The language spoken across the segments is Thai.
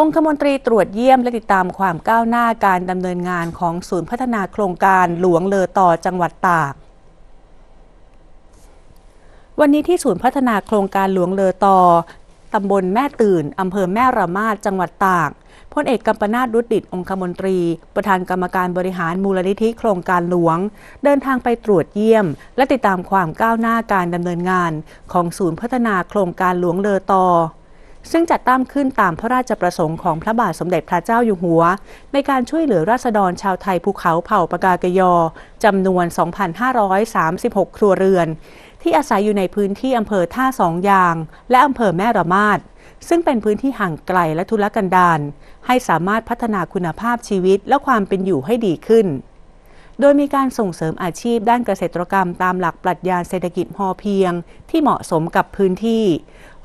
องคมนตรีตรวจเยี่ยมและติดตามความก้าวหน้าการดำเนินงานของศูนย์พัฒนาโครงการหลวงเลอต่อจังหวัดตาก วันนี้ที่ศูนย์พัฒนาโครงการหลวงเลอต่อตำบลแม่ตื่น อำเภอแม่ระมาดจังหวัดตากพลเอกกัมปนาตรุดดิตองคมนตรี ประธานกรรมการบริหารมูลนิธิโครงการหลวง เดินทางไปตรวจเยี่ยม และติดตามความก้าวหน้าการดำเนินงาน ของศูนย์พัฒนาโครงการหลวงเลอต่อ ซึ่งจัดตั้งขึ้นตามพระราชประสงค์ของพระบาทสมเด็จพระเจ้าอยู่หัว ในการช่วยเหลือราษฎรชาวไทยภูเขาเผ่าปากากยอจำนวน 2,536 ครัวเรือน ที่อาศัยอยู่ในพื้นที่อำเภอท่าสองยาง และอำเภอแม่ระมาดซึ่งเป็นพื้นที่ห่างไกลและทุรกันดารให้สามารถพัฒนาคุณภาพชีวิตและความเป็นอยู่ให้ดีขึ้น โดยมีการส่งเสริมอาชีพด้านเกษตรกรรมตามหลักปรัชญาเศรษฐกิจพอเพียง ที่เหมาะสมกับพื้นที่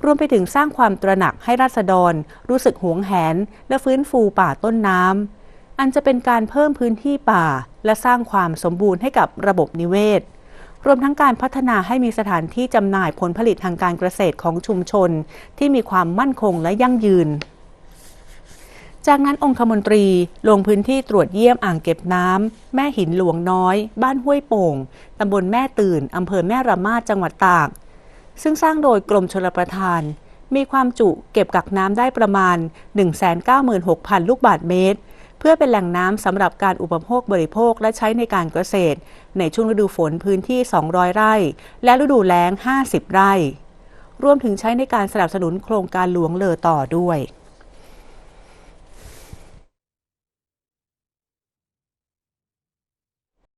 รวมไปถึงสร้างความตระหนักให้ราษฎร รู้สึกหวงแหน และฟื้นฟูป่าต้นน้ำ อันจะเป็นการเพิ่มพื้นที่ป่า และสร้างความสมบูรณ์ให้กับระบบนิเวศ รวมทั้งการพัฒนาให้มีสถานที่จำหน่ายผลผลิตทางการเกษตรของชุมชน ที่มีความมั่นคงและยั่งยืนจากนั้นองคมนตรีลงพื้นที่ตรวจเยี่ยมอ่างเก็บน้ำ แม่หินหลวงน้อย บ้านห้วยโป่ง ตำบลแม่ตื่น อำเภอแม่ระมาดจังหวัดตาก ซึ่งสร้างโดยกรมชลประทาน มีความจุเก็บกักน้ำได้ประมาณ 196,000 ลูกบาทเมตร เพื่อเป็นแหล่งน้ำสำหรับการอุปโภคบริโภคและใช้ในการเกษตร ในช่วงฤดูฝนพื้นที่ 200 ไร่ และฤดูแล้ง 50 ไร่ รวมถึงใช้ในการสนับสนุนโครงการหลวงเลอต่อด้วย